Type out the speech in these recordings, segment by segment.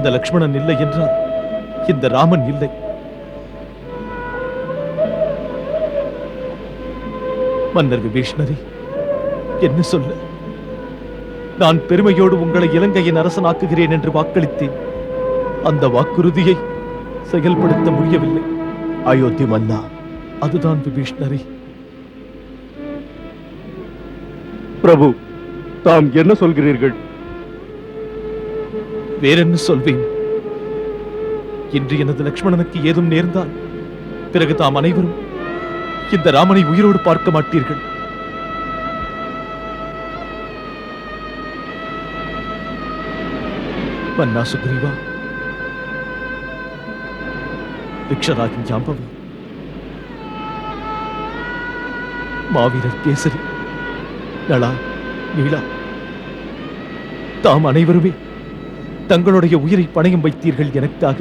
அந்த லக்ஷ்மணன் இல்லை என்றால் இந்த ராமன் இல்லை. மன்னர் விபீஷ்ணரே என்ன சொல்ல? நான் பெருமையோடு உங்களை இலங்கையின் அரசனாக்குகிறேன் என்று வாக்களித்தேன். அந்த வாக்குறுதியை செயல்படுத்த முடியவில்லை. அயோத்தி மன்னா அதுதான் விபீஷ்ணரே. பிரபு தாம் என்ன சொல்கிறீர்கள்? வேறென்ன சொல்வேன்? இன்று எனது லக்ஷ்மணனுக்கு ஏதும் நேர்ந்தால் பிறகு தாம் அனைவரும் இந்த ராமனை உயிரோடு பார்க்க மாட்டீர்கள். பன்னா சுக்ரீவா விக்ஷராஜன் ஜாம்பவன் மாவீரர் கேசரி. நலா நீலா தாம் அனைவருமே தங்களுடைய உயிரை பணையம் வைத்தீர்கள் எனக்காக.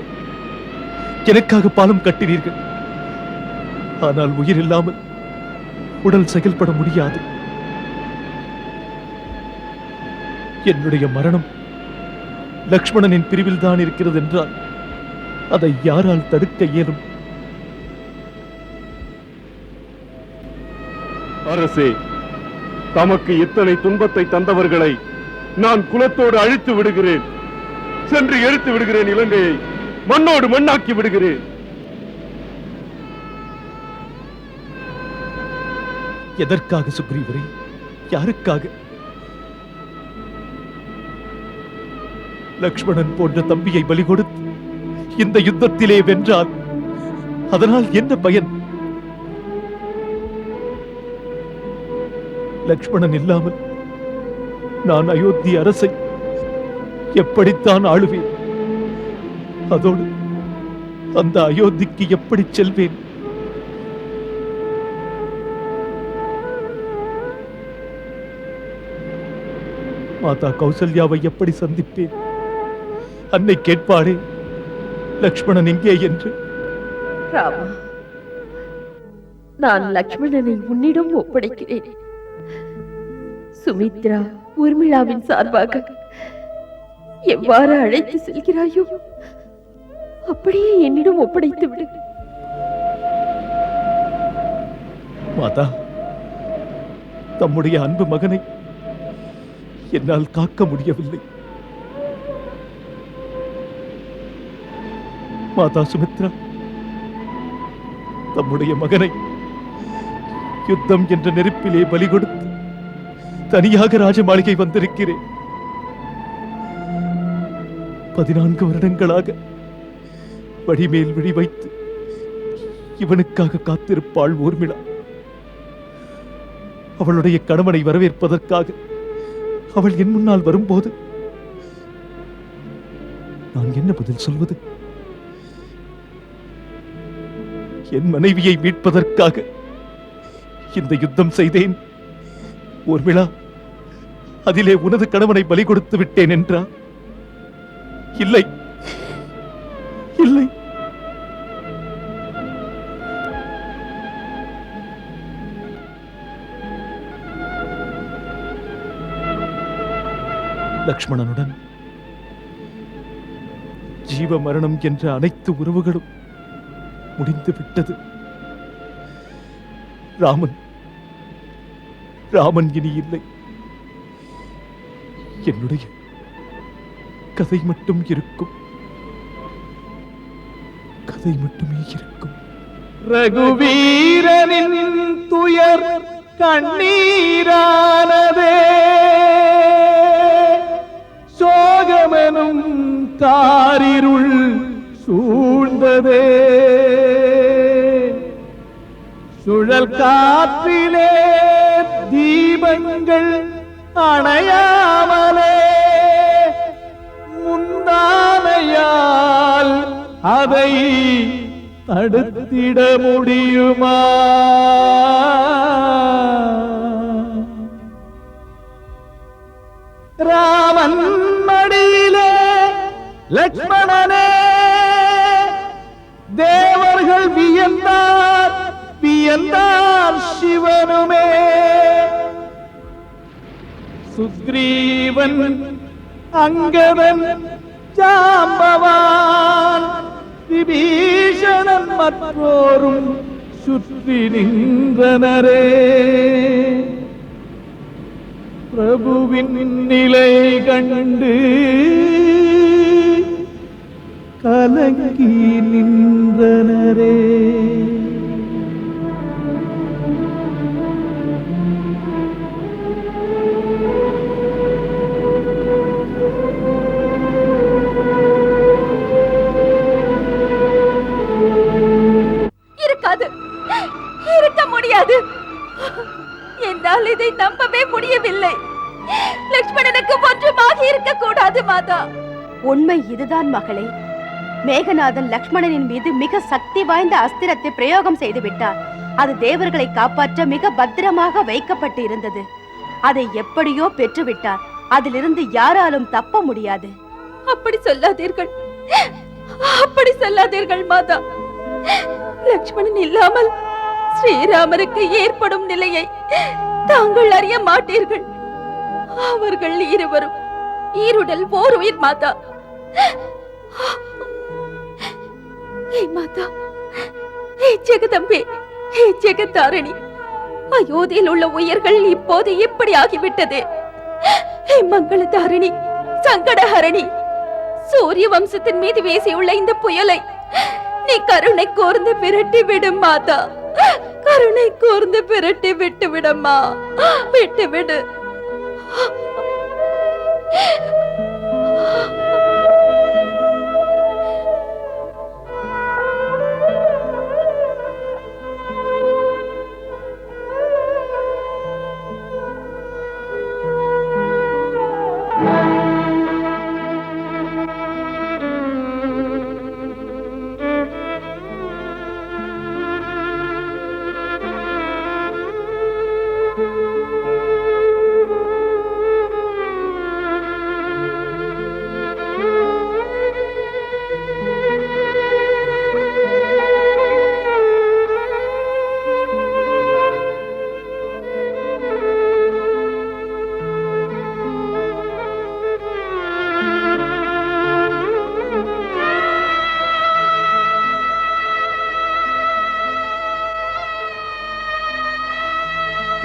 எனக்காக பாலம் கட்டினீர்கள். ஆனால் உயிர் இல்லாமல் உடல் செயல்பட முடியாது. என்னுடைய மரணம் லக்ஷ்மணனின் பிரிவில் தான் இருக்கிறது என்றால் அதை யாரால் தடுக்க இயலும்? அரசே தமக்கு இத்தனை துன்பத்தை தந்தவர்களை நான் குலத்தோடு அழித்து விடுகிறேன். சென்று எரித்து விடுகிறேன் இலங்கையை. மண்ணோடு மண்ணாக்கி விடுகிறேன். எதற்காக சுக்ரீவரே? யாருக்காக? லக்ஷ்மணன் போன்ற தம்பியை பலி கொடுத்து இந்த யுத்தத்திலே வென்றால் அதனால் என்ன பயன்? லக்ஷ்மணன் இல்லாமல் நான் அயோத்தி அரசை எப்படித்தான் ஆளுவேன் அதோடு அந்த அயோத்திக்கு எப்படி செல்வேன்? மாதா கௌசல்யாவை எப்படி சந்திப்பேன்? அன்னை கேட்பாரே லக்ஷ்மணன் எங்கே என்று? ராமா நான் லக்ஷ்மணனை உன்னிடம் ஒப்படைக்கிறேன். சுமித்ரா ஊர்மிளாவின் சார்பாக எவ்வாறு அழைத்து செல்கிறாயோ அப்படியே என்னிடம் ஒப்படைத்து விடு. மாதா தம்முடைய அன்பு மகனை என்னால் காக்க முடியவில்லை. மாதா சுமித்ரா தம்முடைய மகனை யுத்தம் என்ற நெருப்பிலே பலி கொடுத்து தனியாக ராஜ மாளிகை வந்திருக்கிறேன். பதினான்கு வருடங்களாக வழிமேல் விழி வைத்து இவனுக்காக காத்திருப்பாள் ஊர்மிளா. அவளுடைய கணவனை வரவேற்பதற்காக அவள் என் முன்னால் வரும்போது நான் என்ன பதில் சொல்வது? என் மனைவியை மீட்பதற்காக இந்த யுத்தம் செய்தேன். ஊர்மிளா அதிலே உனது கணவனை பலி கொடுத்து விட்டேன் என்றா இல்லை. இல்லை. லக்ஷ்மணனுடன் ஜீவ மரணம் என்ற அனைத்து உறவுகளும் முடிந்து விட்டது. ராமன் ராமன் இனி இல்லை. என்னுடைய கதை மட்டும் இருக்கும். கதை மட்டுமே இருக்கும். ரகுவீரனின் துயர் கண்ணீரானதே. சோகமெனும் தாரிருள் சூழ்ந்ததே. சுழல் காற்றிலே தீபங்கள் அணையாமலே. നമ്മை തടുത്തിടമുടിയുമാ രാമൻ മടിയിലെ ലക്ഷ്മണനെ ദേവർകൾ വിയന്താർ വിയന്താർ ശിവനുമേ. സുഗ്രീവൻ അംഗവൻ ചാമ്പവാൻ വിഭീഷണം മറ്റോറും ചുറ്റി പ്രഭുവിൻ നിലയിൽ കണ്ട് കലങ്കി നിന്ന உண்மை இதுதான் மகளே. மேகநாதன் லக்ஷ்மணனின் மீது மிக சக்தி வாய்ந்த அஸ்திரத்தை பிரயோகம் செய்து விட்டார். அது தேவர்களை காப்பாற்ற மிக பத்திரமாக வைக்கப்பட்டு இருந்தது அதை எப்படியோ பெற்றுவிட்டார். அதிலிருந்து யாராலும் தப்ப முடியாது. அப்படி சொல்லாதீர்கள். அப்படி சொல்லாதீர்கள் மாதா. லக்ஷ்மணன் இல்லாமல் ஸ்ரீராமருக்கு ஏற்படும் நிலையை தாங்கள் அறிய மாட்டீர்கள். அவர்கள் இருவரும் ஈருடல் போர் உயிர் மாதா. ஏ மாதா. ஏ ஜெகதம்பே. ஏ ஜெகதாரணி. அயோத்தியில் உள்ள உயிர்கள் இப்போது இப்படி ஆகிவிட்டது. ஏ மங்களதாரணி. சங்கடஹரணி. சூரிய வம்சத்தின் மீது வீசியுள்ள இந்த புயலை நீ கருணை கூர்ந்து பிரட்டி விடும் மாதா. கருணை கூர்ந்து பிரட்டி விட்டு விடம்மா. விட்டு விடு.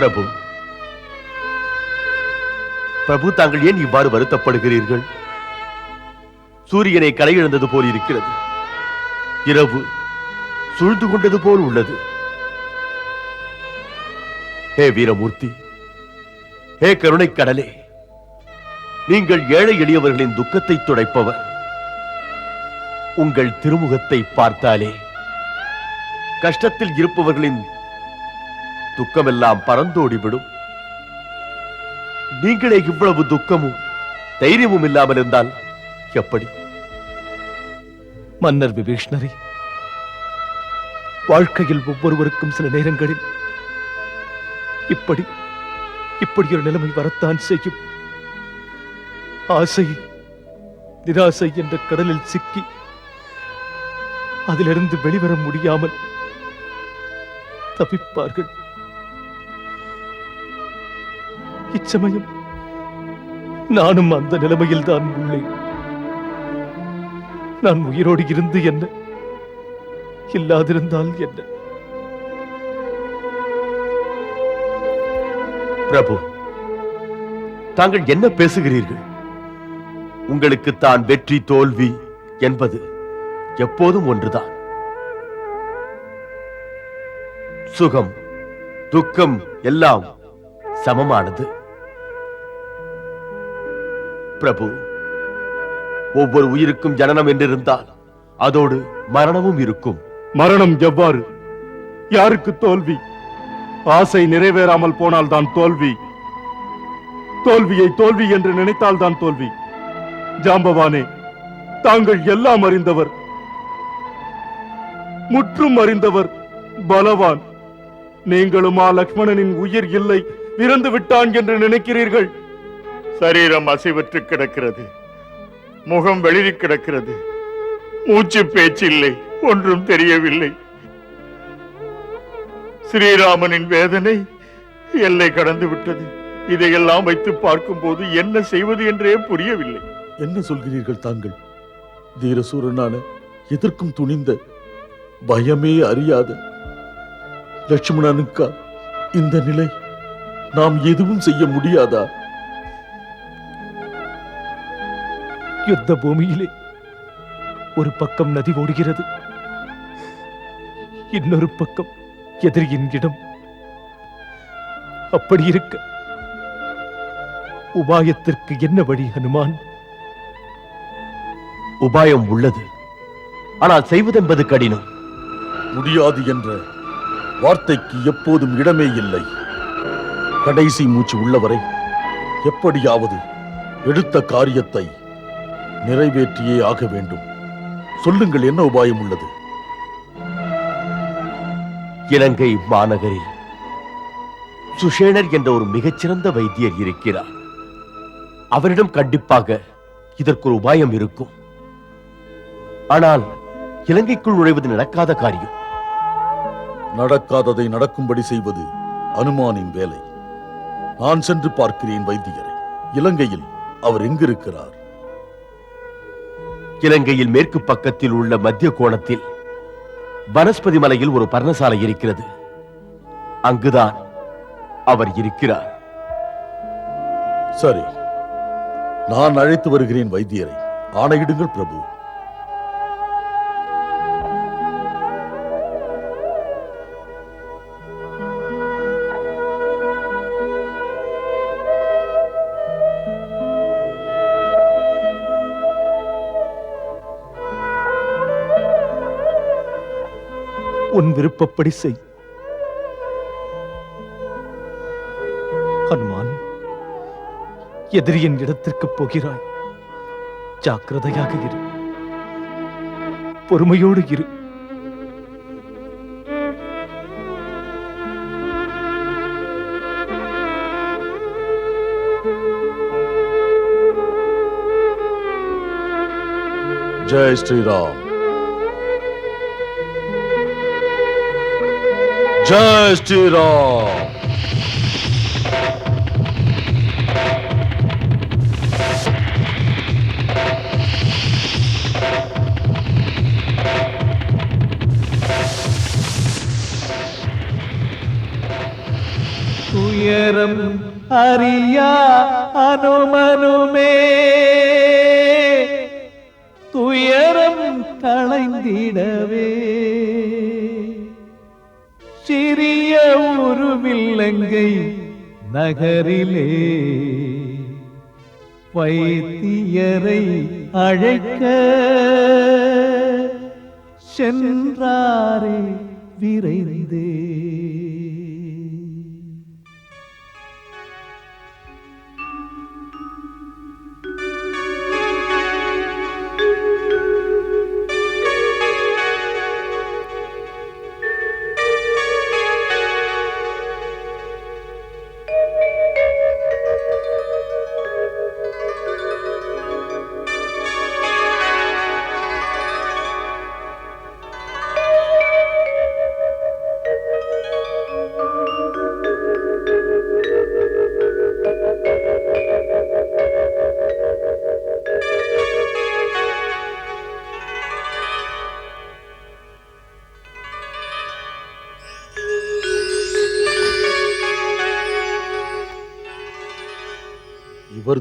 பிரபு. பிரபு தாங்கள் ஏன் இவ்வாறு வருத்தப்படுகிறீர்கள்? சூரியனை கரையிழந்தது போல் இருக்கிறது. இரவு சூழ்ந்து கொண்டது போல் உள்ளது. ஹே வீரமூர்த்தி ஹே கருணை கடலே நீங்கள் ஏழை எளியவர்களின் துக்கத்தை துடைப்பவர். உங்கள் திருமுகத்தை பார்த்தாலே கஷ்டத்தில் இருப்பவர்களின் துக்கமெல்லாம் பறந்தோடிவிடும். நீங்களே இவ்வளவு துக்கமும் தைரியமும் இல்லாமல் இருந்தால் எப்படி? மன்னர் விபீஷ்ணரி வாழ்க்கையில் ஒவ்வொருவருக்கும் சில நேரங்களில் இப்படி இப்படி ஒரு நிலைமை வரத்தான் செய்யும். ஆசை நிராசை என்ற கடலில் சிக்கி அதிலிருந்து வெளிவர முடியாமல் தவிப்பார்கள். இச்சமயம் நானும் அந்த நிலைமையில் தான் உள்ளேன். நான் உயிரோடு இருந்து என்ன? இல்லாதிருந்தால் என்ன? பிரபு தாங்கள் என்ன பேசுகிறீர்கள்? உங்களுக்கு தான் வெற்றி தோல்வி என்பது எப்போதும் ஒன்றுதான். சுகம் துக்கம் எல்லாம் சமமானது. பிரபு ஒவ்வொரு உயிருக்கும் ஜனனம் என்றிருந்தால் அதோடு மரணமும் இருக்கும். மரணம் எவ்வாறு? யாருக்கு தோல்வி? ஆசை நிறைவேறாமல் போனால் தான் தோல்வி. தோல்வியை தோல்வி என்று நினைத்தால் தான் தோல்வி. ஜாம்பவானே தாங்கள் எல்லாம் அறிந்தவர். முற்றும் அறிந்தவர் பலவான். நீங்களுமா லக்ஷ்மணனின் உயிர் இல்லை இறந்து விட்டான் என்று நினைக்கிறீர்கள்? சரீரம் அசைவற்று கிடக்கிறது. முகம் வெளிரி கிடக்கிறது. மூச்சு பேச்சில்லை ஒன்றும் தெரியவில்லை. ஸ்ரீராமனின் வேதனை எல்லை கடந்து விட்டது. இதையெல்லாம் வைத்து பார்க்கும்போது என்ன செய்வது என்றே புரியவில்லை. என்ன சொல்கிறீர்கள் தாங்கள்? தீரசூரனான எதற்கும் துணிந்த பயமே அறியாத லட்சுமணனுக்கா இந்த நிலை நாம் எதுவும் செய்ய முடியாதா? யுத்த பூமியிலே ஒரு பக்கம் நதி ஓடுகிறது இன்னொரு பக்கம் எதிரியின் இடம். அப்படி இருக்க உபாயத்திற்கு என்ன வழி ஹனுமான்? உபாயம் உள்ளது. ஆனால் செய்வதென்பது கடினம். முடியாது என்ற வார்த்தைக்கு எப்போதும் இடமே இல்லை. கடைசி மூச்சு உள்ளவரை எப்படியாவது எடுத்த காரியத்தை நிறைவேற்றியே ஆக வேண்டும். சொல்லுங்கள் என்ன உபாயம் உள்ளது? இலங்கை மாநகரில் சுஷேணர் என்ற ஒரு மிகச்சிறந்த வைத்தியர் இருக்கிறார். அவரிடம் கண்டிப்பாக இதற்கு ஒரு உபாயம் இருக்கும். ஆனால் இலங்கைக்குள் நுழைவது நடக்காத காரியம். நடக்காததை நடக்கும்படி செய்வது அனுமானின் வேலை. நான் சென்று பார்க்கிறேன் வைத்தியரை. இலங்கையில் அவர் எங்கிருக்கிறார்? இலங்கையில் மேற்கு பக்கத்தில் உள்ள மத்திய கோணத்தில் வனஸ்பதி மலையில் ஒரு பர்ணசாலை இருக்கிறது. அங்குதான் அவர் இருக்கிறார். சரி நான் அழைத்து வருகிறேன் வைத்தியரை. ஆணையிடுங்கள் பிரபு. உன் விருப்பப்படி செய். ஹனுமான் எதிரியின் இடத்திற்கு போகிறாய். ஜாக்கிரதையாக இரு. பொறுமையோடு இரு. ஜெய் ஸ்ரீராம். ஜெய் ஸ்ரீராம் துயரம் அறியா அனுமனுமே உருவில்லங்கை நகரிலே வைத்தியரை அழைக்க சென்றாரே விரைந்தே.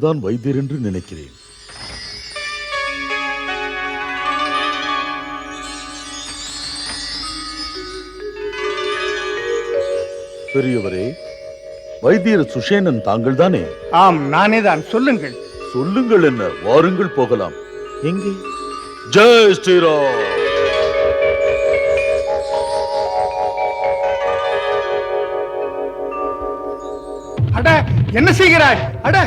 இவர்தான் வைத்தியர் என்று நினைக்கிறேன். பெரியவரே வைத்தியர் சுஷேனன் தாங்கள் தானே ஆம் நானே தான் சொல்லுங்கள். சொல்லுங்கள் என்ன வாருங்கள் போகலாம். எங்கே? ஜெய் ஸ்ரீராம். அட என்ன செய்கிறாய்? அட!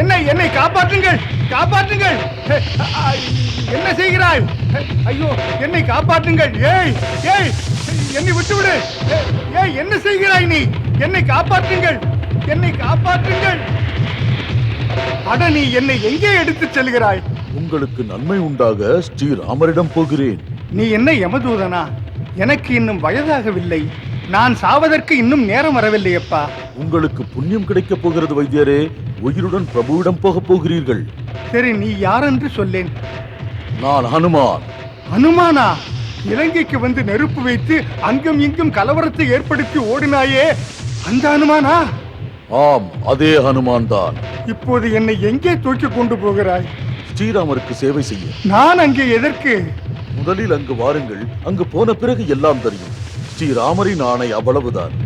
என்னை என்னை காப்பாற்றுங்கள் காப்பாற்றுங்கள். என்ன செய்கிறாய்? ஐயோ என்னை காப்பாற்றுங்கள். ஏய் ஏய் என்னை விட்டுவிடு. ஏய் என்ன செய்கிறாய் நீ? என்னை காப்பாற்றுங்கள் என்னை காப்பாற்றுங்கள். அட நீ என்னை எங்கே எடுத்துச் செல்கிறாய்? உங்களுக்கு நன்மை உண்டாக ஸ்ரீராமரிடம் போகிறேன். நீ என்ன யமதூதனா? எனக்கு இன்னும் வயதாகவில்லை. நான் சாவதற்கு இன்னும் நேரம் வரவில்லையப்பா. உங்களுக்கு புண்ணியம் கிடைக்கப் போகிறது வைத்தியரே. உயிருடன் பிரபுவிடம் போகப் போகிறீர்கள். சரி நீ யாரென்று சொல்லேன்? நான் ஹனுமான். அனுமானா இலங்கைக்கு வந்து நெருப்பு வைத்து அங்கும் இங்கும் கலவரத்தை ஏற்படுத்தி ஓடினாயே. அந்த அனுமானா ஆம் அதே ஹனுமான் தான். இப்போது என்னை எங்கே தூக்கி கொண்டு போகிறாய்? ஸ்ரீராமருக்கு சேவை செய்ய. நான் அங்கே எதற்கு? முதலில் அங்கு வாருங்கள். அங்கு போன பிறகு எல்லாம் தெரியும். ஸ்ரீராமரின் ஆணை அவ்வளவுதான்.